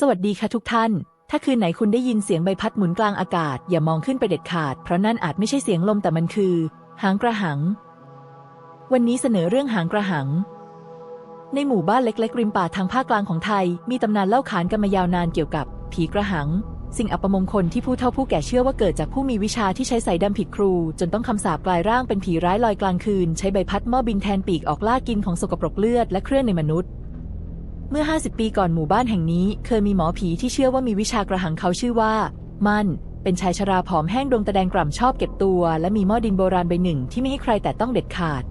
สวัสดีค่ะทุกท่าน ถ้าคืนไหนคุณได้ยินเสียงใบพัดหมุนกลางอากาศ อย่ามองขึ้นไปเด็ดขาด เพราะนั่นอาจไม่ใช่เสียงลมแต่มันคือ หางกระหัง วันนี้เสนอเรื่องหางกระหัง ในหมู่บ้านเล็กๆริมป่าทางภาคกลางของไทย มีตำนานเล่าขานกันมายาวนานเกี่ยวกับผีกระหัง สิ่งอัปมงคลที่ผู้เฒ่าผู้แก่เชื่อว่าเกิดจากผู้มีวิชาที่ใช้ใส่ดำผิดครู จนต้องคำสาปกลายร่างเป็นผีร้ายลอยกลางคืน ใช้ใบพัดหม้อบินแทนปีกออกล่ากินของสกปรกเลือดและเครื่องในมนุษย์ เมื่อ 50 ปีก่อนหมู่บ้านแห่งนี้เคยมีหมอผีที่เชื่อว่ามีวิชากระหังเขาชื่อว่า มันเป็นชายชราผอมแห้งดวงตะแดงกล่ำชอบเก็บตัว และมีหม้อดินโบราณใบหนึ่งที่ไม่ให้ใครแต่ต้องเด็ดขาด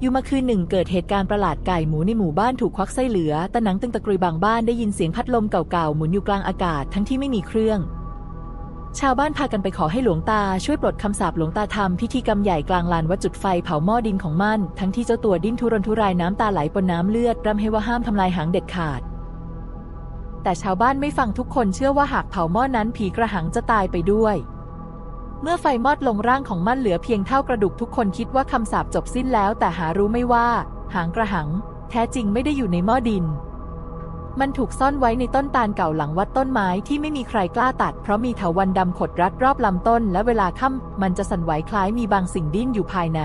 อยู่มาคืนหนึ่งเกิดเหตุการณ์ประหลาดไก่หมูในหมู่บ้านถูกควักไส้เหลือตะหนังตึงตะกรุยบางบ้านได้ยินเสียงพัดลมเก่าๆหมุนอยู่กลางอากาศทั้งที่ไม่มีเครื่อง ชาวบ้านพากันไปขอให้หลวงตาช่วยปลดคำสาปหลวงตาทำพิธีกรรมใหญ่กลางลานวัดจุดไฟเผาหม้อดินของมันทั้งที่เจ้าตัวดิ้นทุรนทุรายน้ำตาไหลปนน้ำเลือดร่ำให้ว่าห้ามทำลายหางเด็ดขาด แต่ชาวบ้านไม่ฟังทุกคนเชื่อว่าหากเผาหม้อนั้นผีกระหังจะตายไปด้วย เมื่อไฟมอดลงร่างของมันเหลือเพียงเท่ากระดูกทุกคนคิดว่าคำสาปจบสิ้นแล้ว แต่หารู้ไม่ว่า หางกระหัง แท้จริงไม่ได้อยู่ในหม้อดิน มันถูกซ่อนไว้ในต้นตาลเก่าหลังวัดต้นไม้ที่ไม่มีใครกล้าตัด เพราะมีเถาวันดำขดรัดรอบลำต้น และเวลาค่ำมันจะสั่นไหวคล้ายมีบางสิ่งดิ้นอยู่ภายใน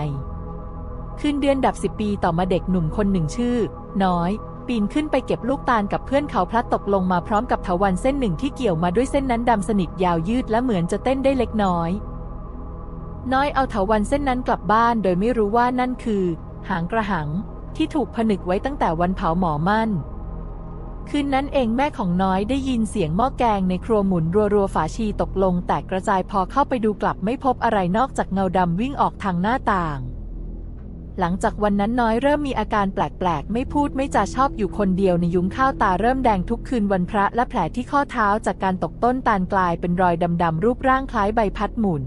คืนเดือนดับสิบปีต่อมาเด็กหนุ่มคนหนึ่งชื่อ น้อย ปีนขึ้นไปเก็บลูกตาลกับเพื่อนเขาพลัดตกลงมาพร้อมกับเถาวันเส้นหนึ่งที่เกี่ยวมาด้วยเส้นนั้นดำสนิทยาวยืดและเหมือนจะเต้นได้เล็กน้อย น้อยเอาเถาวันเส้นนั้นกลับบ้านโดยไม่รู้ว่านั่นคือ หางกระหัง ที่ถูกผนึกไว้ตั้งแต่วันเผาหมอมั่น คืนนั้นเองแม่ของน้อยได้ยินเสียงหม้อแกงในครัวหมุนรัวๆฝาชีตกลง แตกกระจายพอเข้าไปดูกลับไม่พบอะไรนอกจากเงาดำวิ่งออกทางหน้าต่าง หลังจากวันนั้นน้อยเริ่มมีอาการแปลกๆ ไม่พูดไม่จาชอบอยู่คนเดียวในยุ้งข้าวตาเริ่มแดงทุกคืนวันพระและแผลที่ข้อเท้าจากการตกต้นตาลกลายเป็นรอยดำๆรูปร่างคล้ายใบพัดหมุน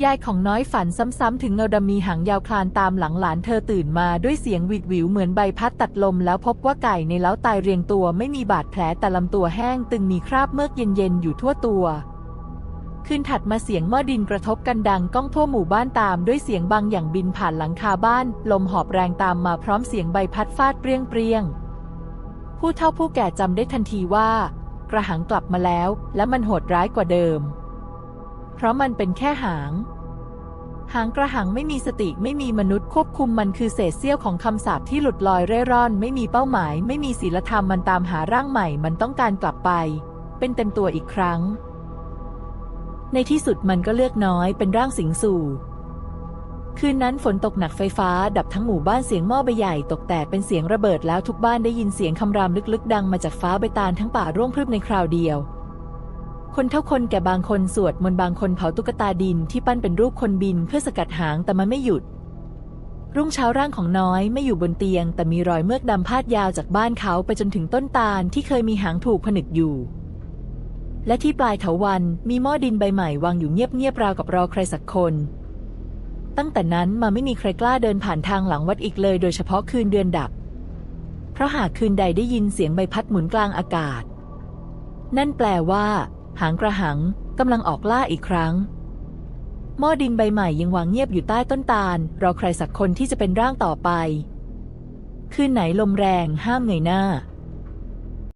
ยายของน้อยฝันซ้ำๆถึงเงาดำมีหางยาวคลานตามหลังหลานเธอตื่นมาด้วยเสียงหวิดหวิวเหมือนใบพัดตัดลมแล้วพบว่าไก่ในเล้าตายเรียงตัวไม่มีบาดแผลแต่ลำตัวแห้งตึงมีคราบเมือกเย็นๆอยู่ทั่วตัว คืนถัดมาเสียงหม้อดินกระทบกันดังก้องทั่วหมู่บ้านตามด้วยเสียงบางอย่างบินผ่านหลังคาบ้าน ลมหอบแรงตามมาพร้อมเสียงใบพัดฟาดเปรี้ยงเปรี้ยงๆผู้เฒ่าผู้แก่จำได้ทันทีว่ากระหังกลับมาแล้ว และมันโหดร้ายกว่าเดิม เพราะมันเป็นแค่หาง หางกระหังไม่มีสติไม่มีมนุษย์ควบคุมมันคือเศษเสี้ยวของคำสาปที่หลุดลอยเร่ร่อน ไม่มีเป้าหมาย ไม่มีศีลธรรมมันตามหาร่างใหม่ มันต้องการกลับไป เป็นเต็มตัวอีกครั้ง ในที่สุดมันก็เลือกน้อยเป็นร่างสิงสู่คืนนั้นฝนตกหนักไฟฟ้า ดับทั้งหมู่บ้านเสียงหม้อใบใหญ่ตกแตกเป็นเสียงระเบิดแล้วทุกบ้านได้ยินเสียงคำรามลึกๆ ดังมาจากฟ้าใบตาลทั้งป่าร่วงพรึบในคราวเดียว คนเท่าคนแก่บางคนสวดมนต์บางคนเผาตุ๊กตาดินที่ปั้นเป็นรูปคนบินเพื่อสกัดหางแต่มันไม่หยุด รุ่งเช้าร่างของน้อยไม่อยู่บนเตียง แต่มีรอยเมือกดำพาดยาวจากบ้านเขาไปจนถึงต้นตาลที่เคยมีหางถูกผนึกอยู่ และที่ปลายเถาวันมีหม้อดินใบใหม่วางอยู่เงียบๆราวกับรอใครสักคน ตั้งแต่นั้นมาไม่มีใครกล้าเดินผ่านทางหลังวัดอีกเลย โดยเฉพาะคืนเดือนดับ เพราะหากคืนใดได้ยินเสียงใบพัดหมุนกลางอากาศ นั่นแปลว่า หางกระหังกำลังออกล่าอีกครั้ง หม้อดินใบใหม่ยังวางเงียบอยู่ใต้ต้นตาล รอใครสักคนที่จะเป็นร่างต่อไป คืนไหนลมแรงห้ามเงยหน้า